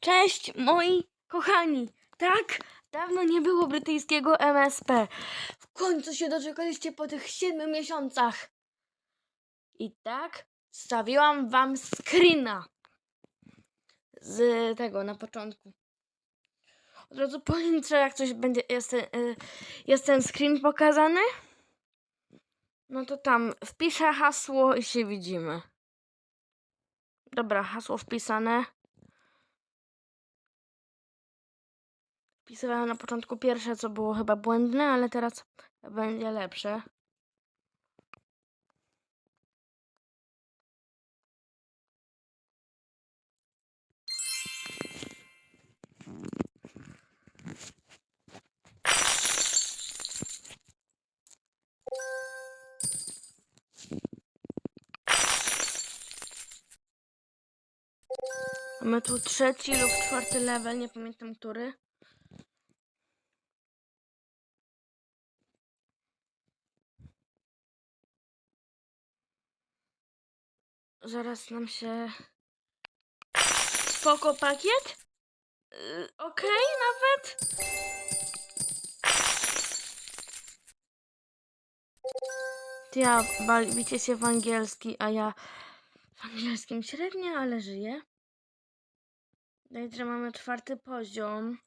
Cześć moi kochani! Tak, dawno nie było brytyjskiego MSP. W końcu się doczekaliście po tych siedmiu miesiącach. I tak, stawiłam wam screena z tego na początku. Od razu powiem, że jak coś będzie, jest, y, jest ten screen pokazany, no to tam wpiszę hasło i się widzimy. Dobra, hasło wpisane. Wpisywałem na początku pierwsze, co było chyba błędne, ale teraz będzie lepsze. Mamy tu trzeci lub czwarty level, nie pamiętam który. Zaraz nam się... Spoko pakiet? Yy, Okej, nawet. Ja bawicie się w angielski, a ja w angielskim średnio, ale żyję. Daj, że mamy czwarty poziom.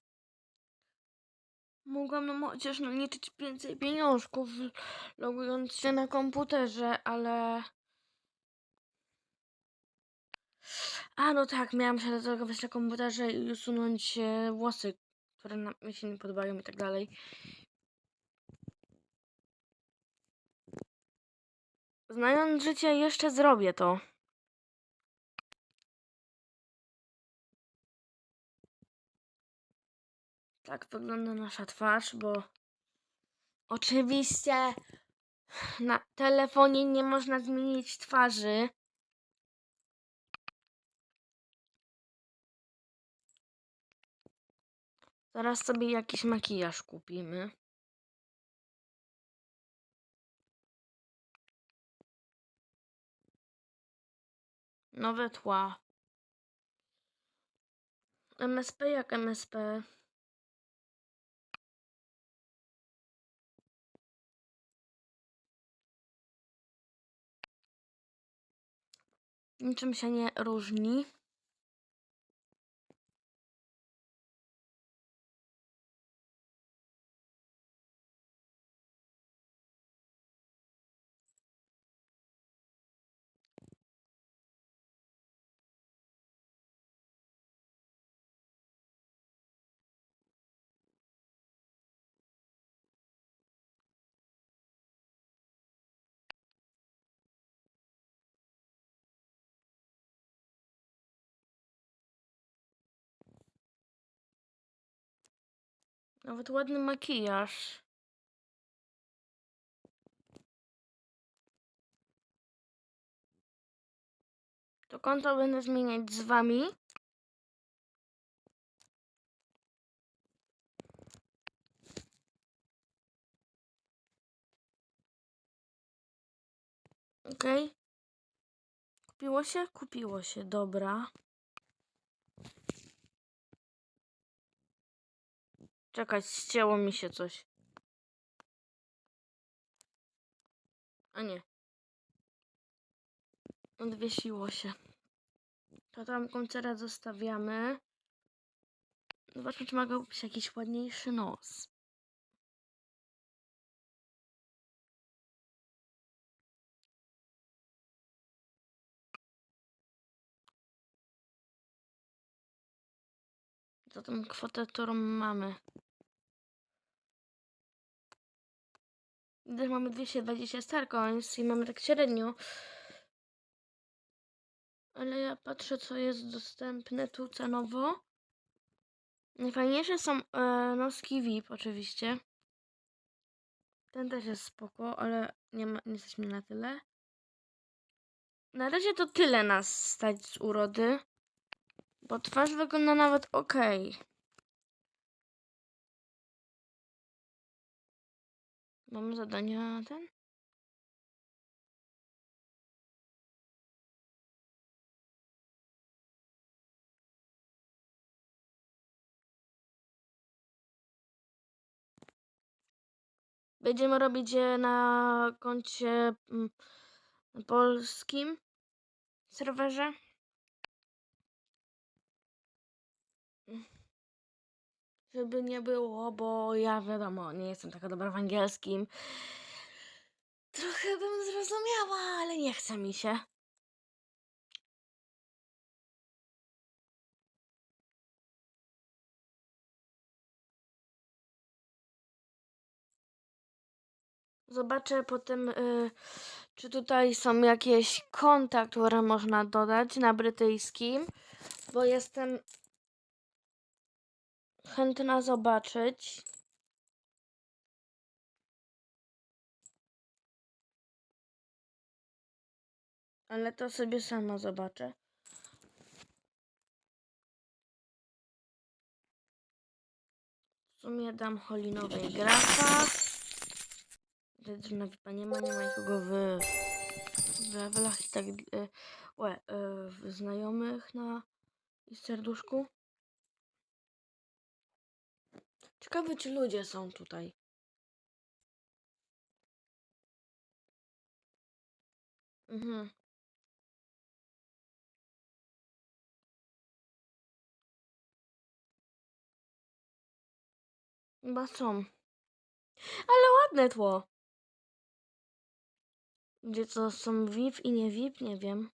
Mogłam chociaż naliczyć więcej pieniążków, logując się na komputerze, ale... A, no tak, miałam się zalogować na komputerze i usunąć e, włosy, które mi się nie podobają i tak dalej. Znając życie, jeszcze zrobię to. Tak wygląda nasza twarz, bo oczywiście na telefonie nie można zmienić twarzy. Zaraz sobie jakiś makijaż kupimy. Nowe tła. MSP jak MSP. Niczym się nie różni. Nawet ładny makijaż. To konto będę zmieniać z wami. Okej. Kupiło się? Kupiło się, dobra. Czekać, ścięło mi się coś. A nie. Odwiesiło się. To tam koncera zostawiamy. Zobaczmy, czy mogę kupić jakiś ładniejszy nos. Za tą kwotę, którą mamy. Mamy 220 star coins i mamy tak średnio. Ale ja patrzę, co jest dostępne tu cenowo. Najfajniejsze są e, noski VIP oczywiście. Ten też jest spoko, ale nie, ma, nie jesteśmy na tyle. Na razie to tyle nas stać z urody. Bo twarz wygląda nawet ok. Mam zadania na ten? Będziemy robić je na koncie mm, polskim serwerze. Żeby nie było, bo ja wiadomo, nie jestem taka dobra w angielskim. Trochę bym zrozumiała, ale nie chce mi się. Zobaczę potem, y, czy tutaj są jakieś konta, które można dodać na brytyjskim, bo jestem chętna zobaczyć. Ale to sobie sama zobaczę. W sumie dam Holinowej grafa. Że na nie ma, nie ma nikogo w, w levelach i tak e, łe, e, w znajomych na i serduszku. Ciekawe, czy ludzie są tutaj. Mhm. Chyba są. Ale ładne tło. Gdzie co są VIP i nie VIP, nie wiem.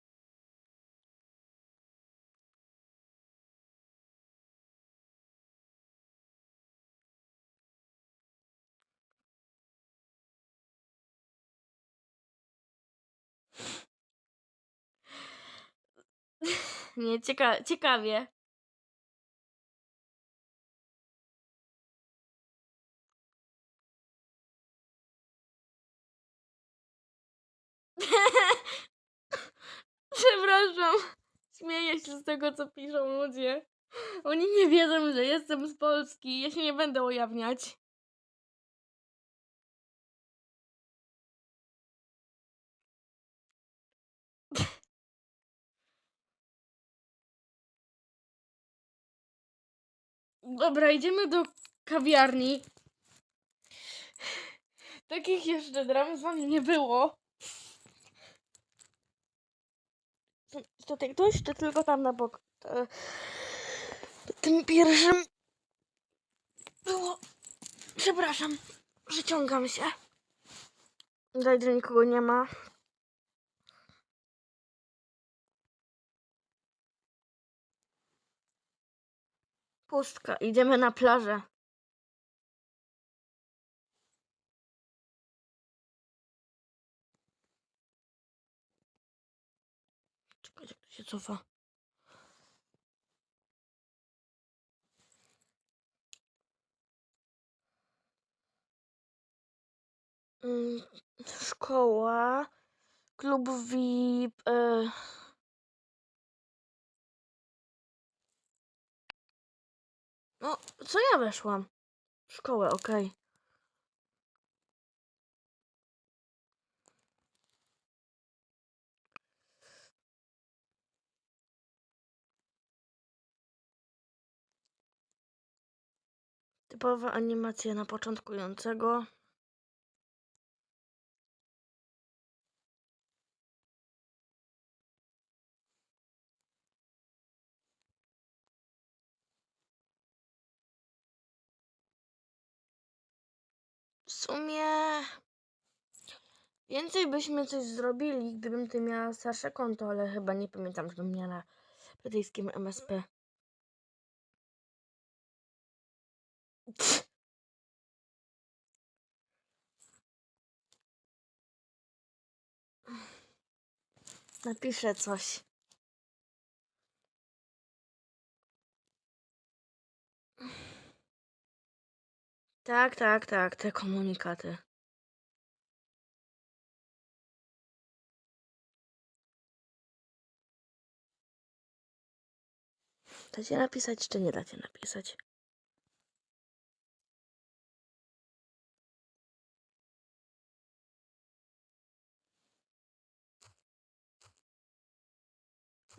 Nie, cieka ciekawie. Przepraszam. Śmieję się z tego, co piszą ludzie. Oni nie wiedzą, że jestem z Polski. Ja się nie będę ujawniać. Dobra, idziemy do kawiarni. Takich jeszcze dram z wami nie było. Tutaj ktoś, czy tylko tam na bok? Tym pierwszym było... Przepraszam, przyciągam się. Daj, nikogo nie ma. Pustka, idziemy na plażę. Czekaj, jak to się cofa. Mm, Szkoła, klub VIP. E... No, co ja weszłam? Szkołę, okej. Typowa animacja na początkującego. Sumie więcej byśmy coś zrobili, gdybym ty miała starsze konto, ale chyba nie pamiętam, żebym miała na brytyjskim MSP. Napiszę coś. Tak, tak, tak, te komunikaty. Dacie napisać, czy nie dacie napisać?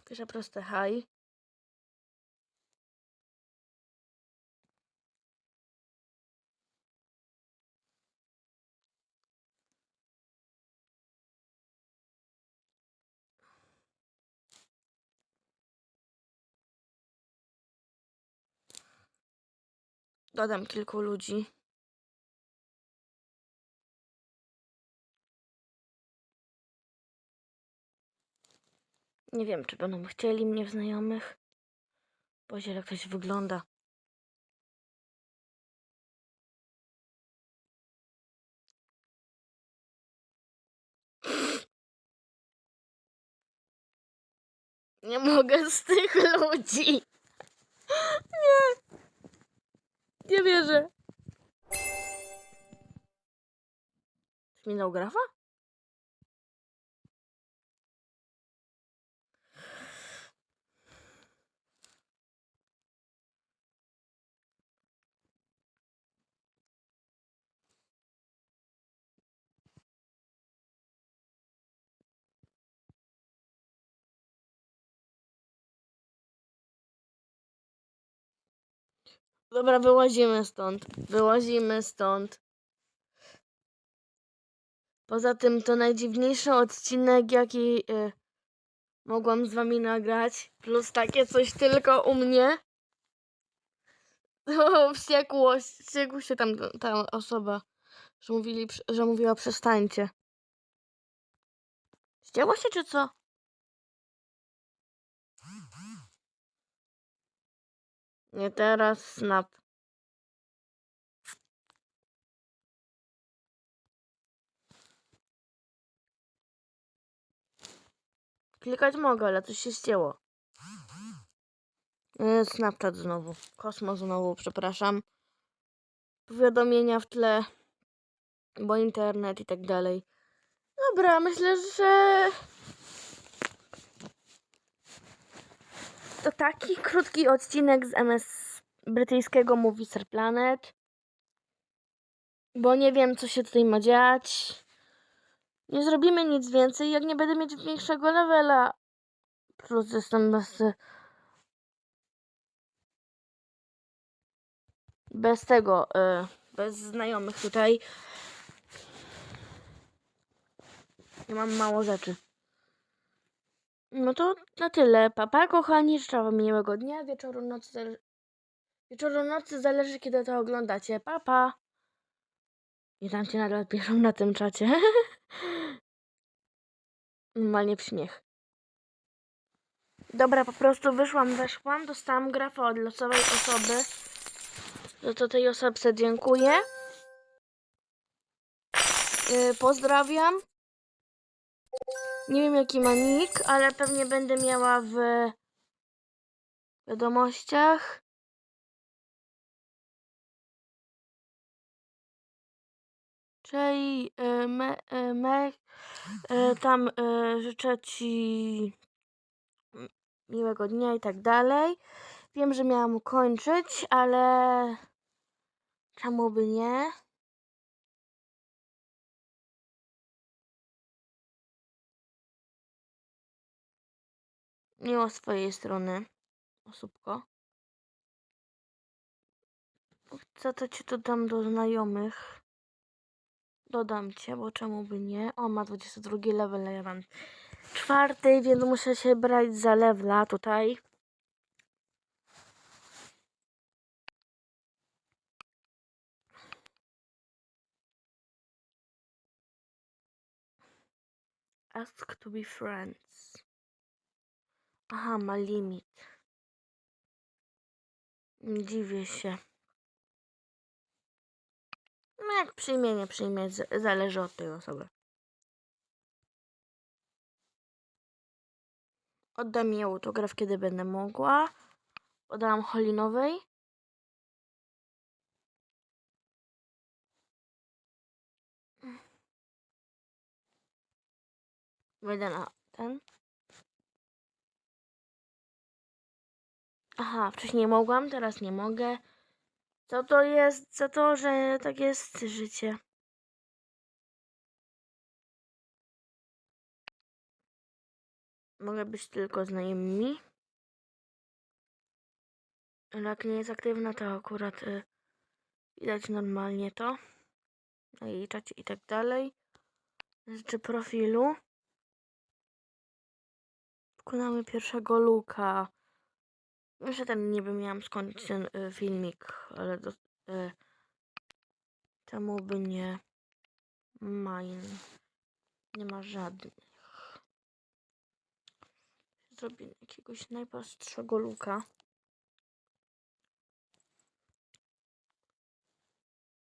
Piszę proste hi. Dodam kilku ludzi. Nie wiem, czy będą chcieli mnie w znajomych. Boże, jak ktoś wygląda. Nie mogę z tych ludzi. Nie. Nie wierzę. Minął grafa? Dobra, wyłazimy stąd. Wyłazimy stąd. Poza tym to najdziwniejszy odcinek, jaki y, mogłam z wami nagrać. Plus takie coś tylko u mnie. Wściekło, wściekł się tam ta osoba, że, mówili, że mówiła przestańcie. Wściekło się czy co? Nie teraz, snap. Klikać mogę, ale coś się ścięło. Yy, Snapchat znowu. Kosmos znowu, przepraszam. Powiadomienia w tle, bo internet i tak dalej. Dobra, myślę, że to taki krótki odcinek z MS brytyjskiego Movie Planet. Bo nie wiem, co się tutaj ma dziać. Nie zrobimy nic więcej, jak nie będę mieć większego levela. Plus jestem bez... Bez tego, y, bez znajomych tutaj. Ja mam mało rzeczy. No to na tyle. Papa, kochani, życzę wam miłego dnia, wieczoru, nocy. Wieczoru, nocy, zależy kiedy to oglądacie. Papa. I tam cię nadal piszą na tym czacie. Normalnie w śmiech. Dobra, po prostu wyszłam, weszłam, dostałam grafę od losowej osoby. Za to tej osobce dziękuję. Yy, pozdrawiam. Nie wiem jaki ma nick, ale pewnie będę miała w wiadomościach. Czyli y, me, y, me, y, tam życzę Ci miłego dnia i tak dalej. Wiem, że miałam kończyć, ale czemu by nie? Miło z twojej strony, osóbko. Za to cię dodam do znajomych. Dodam cię, bo czemu by nie? On ma 22 level, ja mam czwarty, więc muszę się brać za levela tutaj. Ask to be friends. Aha, ma limit. Dziwię się. No jak przyjmie, nie przyjmie, zależy od tej osoby. Oddam jej autograf, kiedy będę mogła. Podałam Holinowej. Wejdę na ten. Aha, wcześniej mogłam, teraz nie mogę. Co to jest za to, że tak jest życie? Mogę być tylko znajomymi. Ale jak nie jest aktywna, to akurat y, widać normalnie to. Na jej czacie i tak dalej. Rzeczy profilu. Wykonamy pierwszego luka. Że ten niby miałam skończyć ten y, filmik, ale do, y, czemu by nie mine? Nie ma żadnych. Zrobię jakiegoś najprostszego luka.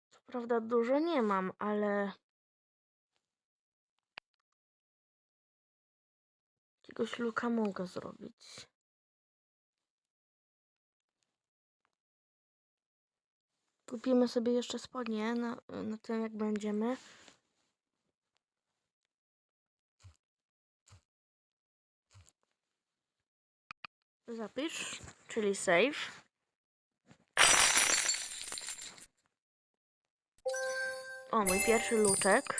Co prawda dużo nie mam, ale jakiegoś luka mogę zrobić. Kupimy sobie jeszcze spodnie na, na tym, jak będziemy. Zapisz, czyli save. O, mój pierwszy luczek.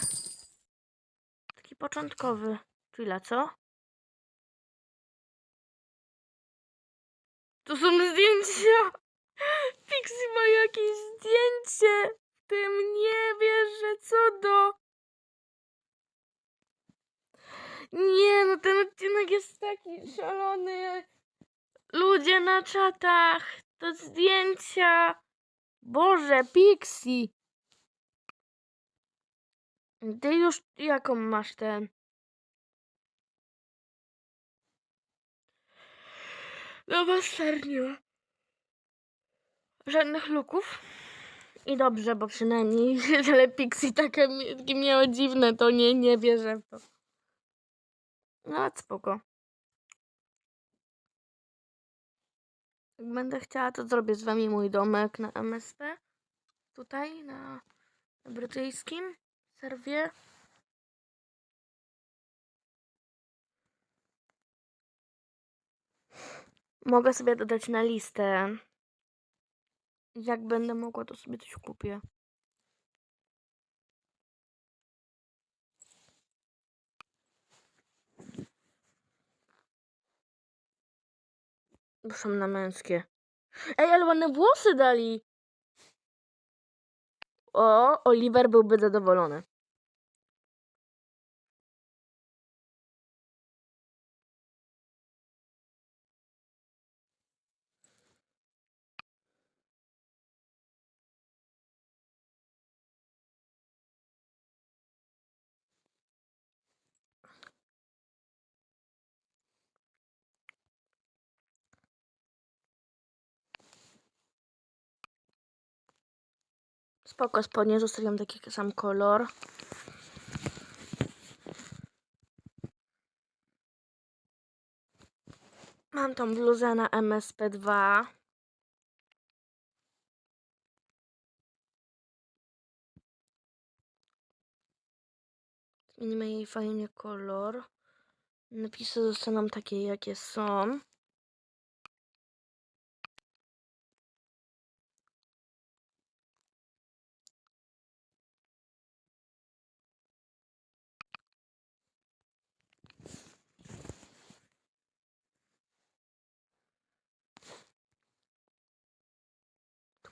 Taki początkowy. Chwila, co? To są zdjęcia! Pixie ma jakieś zdjęcie! W tym nie wierzę, co do... Nie, no ten odcinek jest taki szalony. Ludzie na czatach, to zdjęcia. Boże, Pixie. Ty już jaką masz ten? No serio. Żadnych luków. I dobrze, bo przynajmniej tyle Pixie takie, takie miało dziwne, to nie, nie wierzę w to. No, ale spoko. Jak będę chciała, to zrobię z wami mój domek na MSP. Tutaj, na brytyjskim serwie. Mogę sobie dodać na listę. Jak będę mogła, to sobie coś kupię. Muszą na męskie. Ej, ale ładne włosy dali. O, Oliver byłby zadowolony. Spoko, spodnie zostawiam taki sam kolor. Mam tą bluzę na MSP2. Zmienimy jej fajnie kolor. Napisy zostaną takie, jakie są.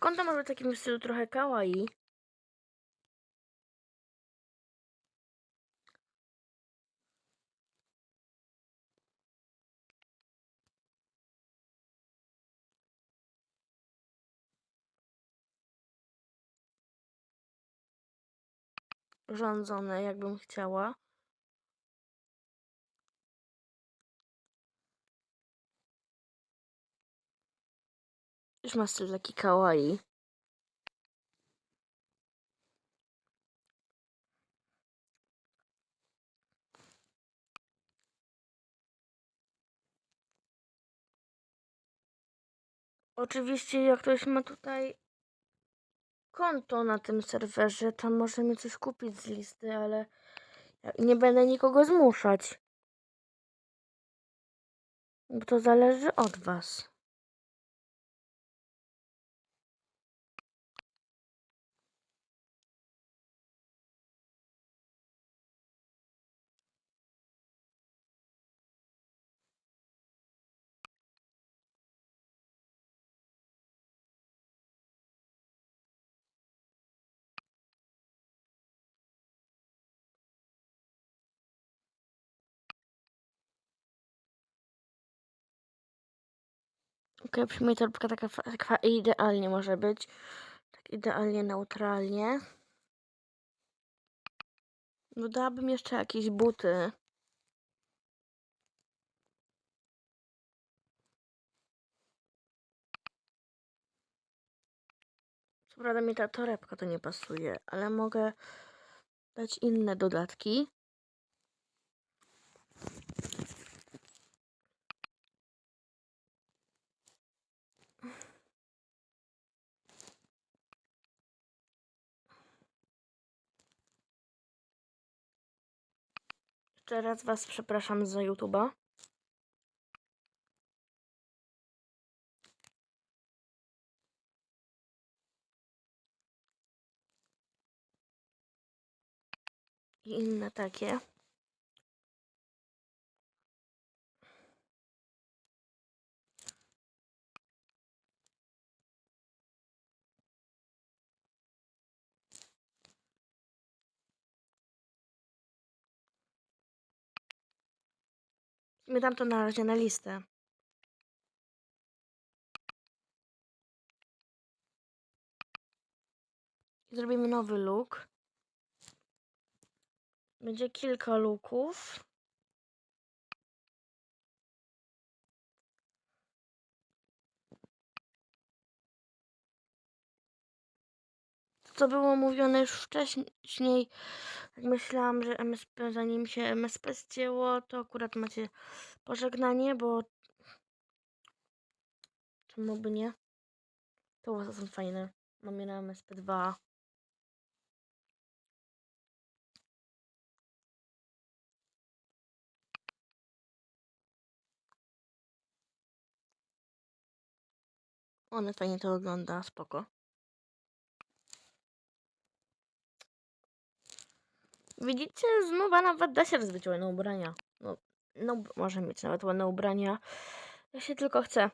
Konto może w takim stylu trochę kawaii. Rządzone, jakbym chciała. Już ma styl taki kawaii. Oczywiście, jak ktoś ma tutaj konto na tym serwerze, to może mi coś kupić z listy, ale nie będę nikogo zmuszać. Bo to zależy od was. Okay, przyjmuję torebka taka, taka idealnie może być. Tak idealnie neutralnie. Dodałabym jeszcze jakieś buty. Co prawda mi ta torebka to nie pasuje, ale mogę dać inne dodatki. Jeszcze raz Was przepraszam za YouTube'a. I inne takie. My dam to na razie na listę. Zrobimy nowy look. Będzie kilka looków. Co było mówione już wcześniej, jak myślałam, że MSP, zanim się MSP zdjęło, to akurat macie pożegnanie, bo czemu by nie? To są fajne. Mam je na MSP2. One fajnie to wygląda, spoko. Widzicie, znów nawet da się rozbić ładne ubrania. No, no, może mieć nawet ładne ubrania. Ja się tylko chcę.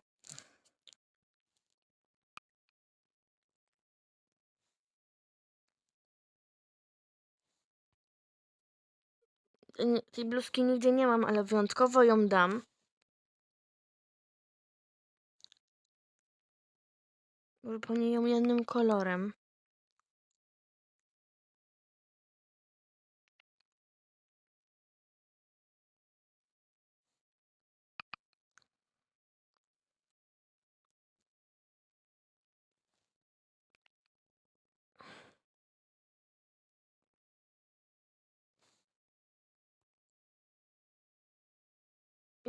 Tej bluzki nigdzie nie mam, ale wyjątkowo ją dam. Wypełnię ją jednym kolorem.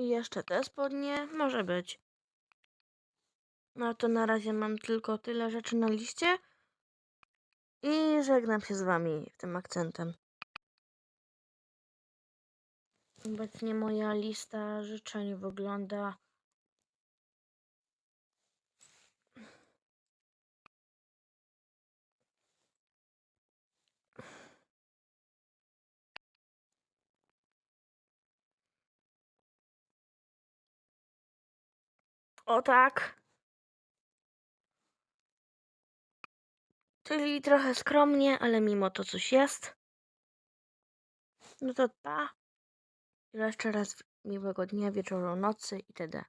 I jeszcze te spodnie, może być. No to na razie mam tylko tyle rzeczy na liście. I żegnam się z wami tym akcentem. Obecnie moja lista życzeń wygląda. O tak. Czyli trochę skromnie, ale mimo to coś jest. No to pa. I jeszcze raz miłego dnia, wieczoru, nocy itd.